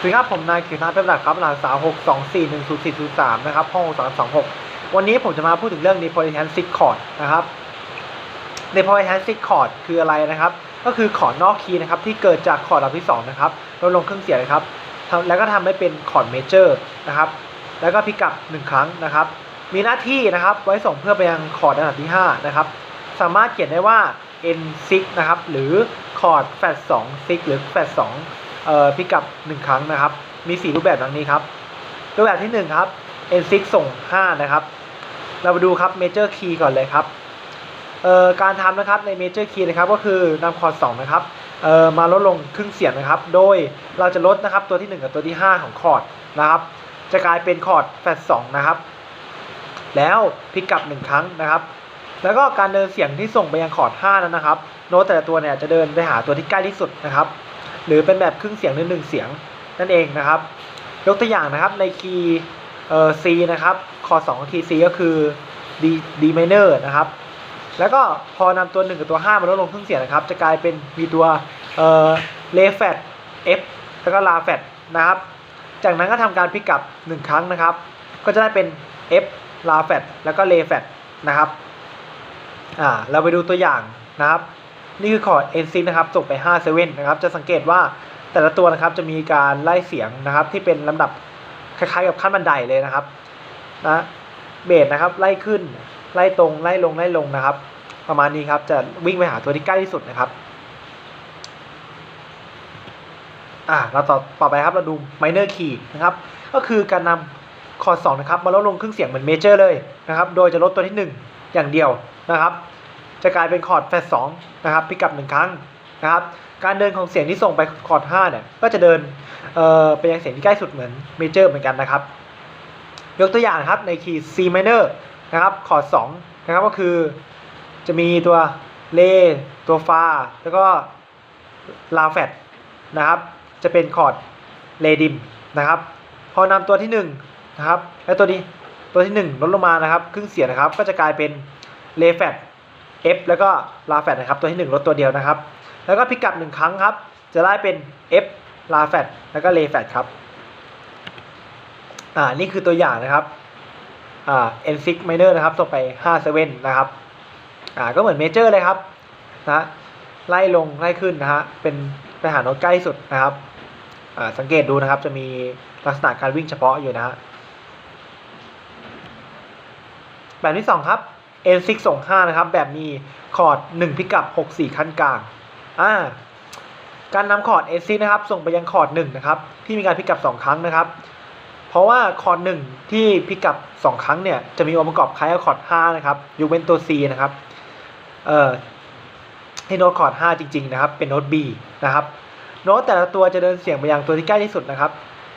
สวัสดีครับ ผมนายกิตนาเพชรหลักครับรหัสสาวหกสองสี่หนึ่งศูนย์สี่ศูนย์สามนะครับห้องสองสองหกวันนี้ผมจะมาพูดถึงเรื่อง Neapolitan Six Chord นะครับ Neapolitan Six Chord คืออะไรนะครับ ก็คือคอร์ดนอกคีย์นะครับที่เกิดจากคอร์ดลำที่สองนะครับลดลงเครื่องเสียงนะครับแล้วก็ทำให้เป็นคอร์ดเมเจอร์นะครับ แล้วก็พิกับหนึ่งครั้งนะครับ มีหน้าที่นะครับไว้ส่งเพื่อไปยังคอร์ดอันดับที่ห้านะครับ สามารถเขียนได้ว่า N6 นะครับหรือคอร์ดแฟด2 6หรือแฟด2เอ่อ พิกับ1ครั้งนะครับ มี 4 รูปแบบดังนี้ครับ รูปแบบที่ 1 ครับ N6 ส่ง 5 นะครับ เรามาดูครับ Major Key ก่อนเลยครับเอ่อการทำนะครับใน Major Key นะครับก็คือนำคอร์ด2นะครับเอ่อมาลดลงครึ่งเสียงนะครับ โดยเราจะลดนะครับตัวที่ 1 กับตัวที่ 5 ของคอร์ดนะครับ จะกลายเป็นคอร์ดแฟด2นะครับ แล้วพิกกลับ 1 ครั้งนะครับ แล้วก็การเดินเสียงที่ส่งไปยังคอร์ด5นั้นนะครับ โน้ตแต่ละตัวเนี่ยจะเดินไปหาตัวที่ใกล้ที่สุดนะครับ หรือเป็นแบบครึ่งเสียงหรือหนึ่งเสียงนั่นเองนะครับ ยกตัวอย่างนะครับในคีย์เอ่อ C นะครับคอ2คีย์ C ก็คือ D D minor นะครับ แล้วก็พอนำตัว 1 กับตัว 5 มาลดลงครึ่งเสียงนะครับ จะกลายเป็นมีตัวเอ่อ Re flat F แล้วก็ La flat นะครับ จากนั้นก็ทำการพิกกลับ 1 ครั้งนะครับ ก็จะได้เป็น F La flat แล้วก็ Re flat นะครับอ่าเราไปดูตัวอย่างนะครับ นี่คือคอร์ด N6 นะครับส่งไป5 7นะครับจะสังเกตว่าแต่ละตัวนะครับจะมีการไล่เสียงนะครับที่เป็นลำดับคล้ายๆกับขั้นบันไดเลยนะครับนะเบสนะครับไล่ขึ้นไล่ตรงไล่ลงไล่ลงนะครับ ประมาณนี้ครับจะวิ่งไปหาตัวที่ใกล้ที่สุดนะครับอ่าเราต่อต่อไปครับเราดู minor key นะครับก็คือการนำคอร์ด2นะครับมาลดลงครึ่งเสียงเหมือนเมเจอร์เลยนะครับโดยจะลดตัวที่ 1 อย่างเดียวนะครับ จะกลายเป็นคอร์ดแฟด2นะครับพิกับ1ครั้งนะครับการเดินของเสียงที่ส่งไปคอร์ด5เนี่ยก็จะเดินเอ่อไปยังเสียงที่ใกล้สุดเหมือนเมเจอร์เหมือนกันนะครับ ยกตัวอย่างครับในคีย์ C minor นะครับคอร์ด2นะครับก็คือจะมีตัวเลตัวฟาแล้วก็ลาแฟดนะครับจะเป็นคอร์ดเลดิมนะครับพอนำตัวที่1นะครับและตัวนี้ตัวที่ 1 ลดลงมานะครับ ครึ่งเสียงนะครับก็จะกลายเป็นเลแฟด F แล้วก็ลาแฟดนะครับตัวที่ 1 ลดตัวเดียวนะครับ แล้วก็พิกกลับ1ครั้งครับ จะได้เป็น F ลาแฟดแล้วก็เลแฟดครับอ่านี่คือตัวอย่างนะครับอ่า N6 minor นะครับส่งไป5 7นะครับอ่าก็เหมือนเมเจอร์เลยครับนะไล่ลงไล่ขึ้นนะฮะเป็นไปหาโน้ตใกล้สุดนะครับอ่าสังเกตดูนะครับจะมีลักษณะการวิ่งเฉพาะอยู่นะฮะแบบที่ 2 ครับ N6 ส่ง5นะครับ แบบมีคอร์ด 1 พิกัด6 4 ขั้นกลางอ่าการนำคอร์ด N6 นะครับ ส่งไปยังคอร์ด1นะครับ ที่มีการพิกัด2ครั้งนะครับ เพราะว่าคอร์ด1ที่พิกัด2ครั้งเนี่ย จะมีองค์ประกอบคล้ายกับคอร์ด5นะครับยกเว้นตัว C นะครับ เอ่อที่โน้ตคอร์ด5จริง ๆ นะครับ เป็นโน้ต B นะครับ โน้ตแต่ละตัวจะเดินเสียงไปยังตัวที่ใกล้ที่สุดนะครับ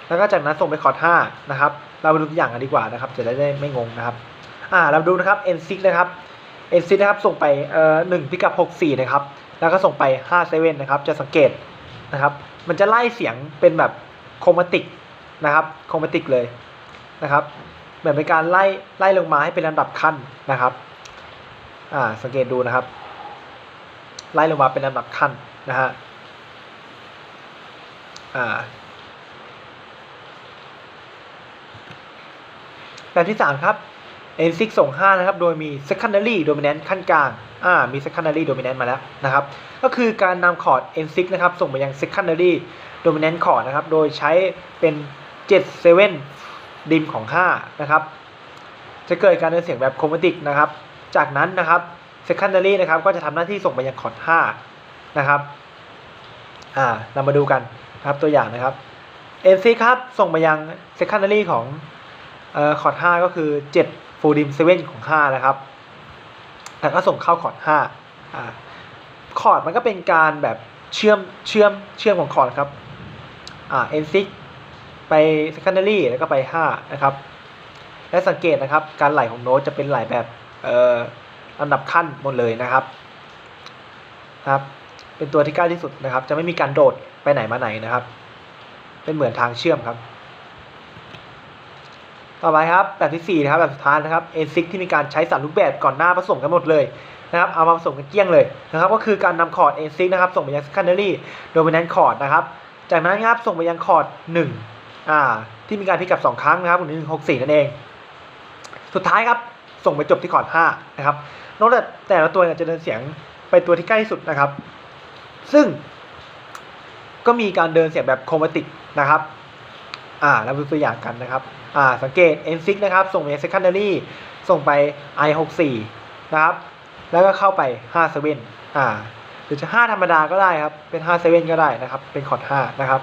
แล้วก็จากนั้นส่งไปคอร์ด5นะครับ เราไปดูตัวอย่างกันดีกว่านะครับ จะได้ไม่งงนะครับ อ่าเราดูนะครับ N6 นะครับ N6 นะครับส่งไปเอ่อ1พิกัด64นะครับแล้วก็ส่งไป5 7นะครับจะสังเกตนะครับมันจะไล่เสียงเป็นแบบโครมาติกนะครับโครมาติกเลยนะครับเหมือนเป็นการไล่ไล่ลงมาให้เป็นลำดับขั้นนะครับอ่าสังเกตดูนะครับ ไล่ลงมาเป็นลำดับขั้นนะฮะอ่าแบบที่3ครับ N6 ส่ง5นะครับ โดยมี secondary dominant ขั้นกลาง อ่า มี secondary dominant มาแล้วนะครับ ก็คือการนำคอร์ด N6 นะครับ ส่งไปยัง secondary dominant chord นะครับ โดยใช้เป็น 7 7ดิมของ 5 นะครับ จะเกิดการเดินเสียงแบบ chromatic นะครับ จากนั้นนะครับ secondary นะครับ ก็จะทำหน้าที่ส่งไปยังคอร์ด 5 นะครับ อ่า เรามาดูกันนะครับตัวอย่างนะครับ N6 ครับ ส่งไปยัง secondary ของเอ่อคอร์ด 5 ก็คือ 7 ฟูลดิม7ของ5นะครับแล้วก็ส่งเข้าคอร์ด5อ่าคอร์ดมันก็เป็นการแบบเชื่อมเชื่อมเชื่อมของคอร์ดครับอ่า N6 ไป secondary แล้วก็ไป 5 นะครับ และสังเกตนะครับการไหลของโน้ตจะเป็นไหลแบบเอ่อลำดับขั้นหมดเลยนะครับครับ เป็นตัวที่ใกล้ที่สุดนะครับ จะไม่มีการโดดไปไหนมาไหนนะครับ เป็นเหมือนทางเชื่อมครับ ต่อไปครับแบบที่4นะครับแบบสุดท้ายนะครับ N6 ที่มีการใช้สารรูปแบบก่อนหน้าผสมกันหมดเลยนะครับเอามาผสมกันเกลี้ยงเลยนะครับก็คือการนำคอร์ด N6 นะครับส่งไปยัง secondary dominant chord นะครับจากนั้นครับส่งไปยังคอร์ดหนึ่งอ่าที่มีการพลิกกลับสองครั้งนะครับหนึ่งหกสี่นั่นเอง สุดท้ายครับส่งไปจบที่คอร์ดห้านะครับนอกจากแต่ละตัวจะเดินเสียงไปตัวที่ใกล้ที่สุดนะครับ ซึ่งก็มีการเดินเสียงแบบโครมาติกนะครับ อ่าเราดูตัวอย่างกันนะครับอ่าสังเกต N6 นะครับ ส่งไป secondary ส่งไป i64 นะครับ แล้วก็เข้าไป5 7อ่าหรือจะ 5 ธรรมดาก็ได้ครับ เป็น5 7ก็ได้นะครับ เป็นคอร์ด5นะครับ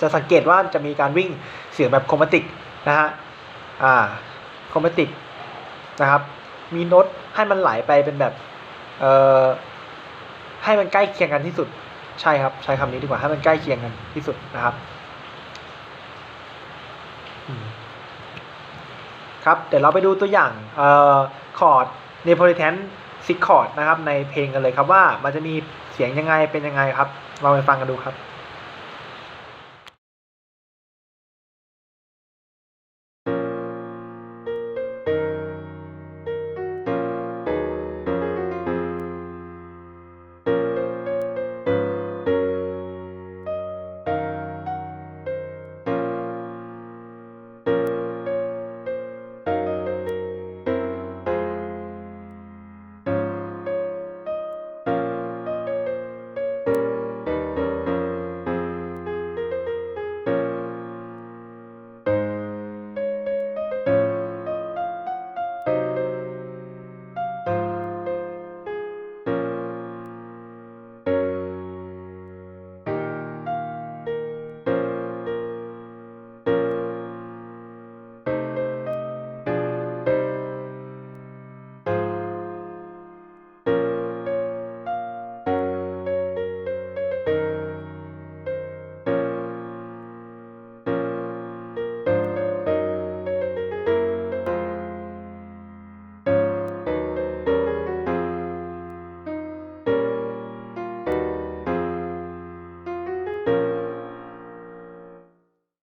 จะสังเกตว่าจะมีการวิ่งเสียงแบบครมาติกนะฮะอ่าครมาติกนะครับ มีโน้ตให้มันไหลไปเป็นแบบเอ่อให้มันใกล้เคียงกันที่สุดใช่ครับ ใช้คำนี้ดีกว่าให้มันใกล้เคียงกันที่สุดนะครับ ครับเดี๋ยวเราไปดูตัวอย่างเอ่อคอร์ดเนโพลิแทนซิกคอร์ดนะครับในเพลงกันเลยครับว่ามันจะมีเสียงยังไงเป็นยังไงครับ เราไปฟังกันดูครับ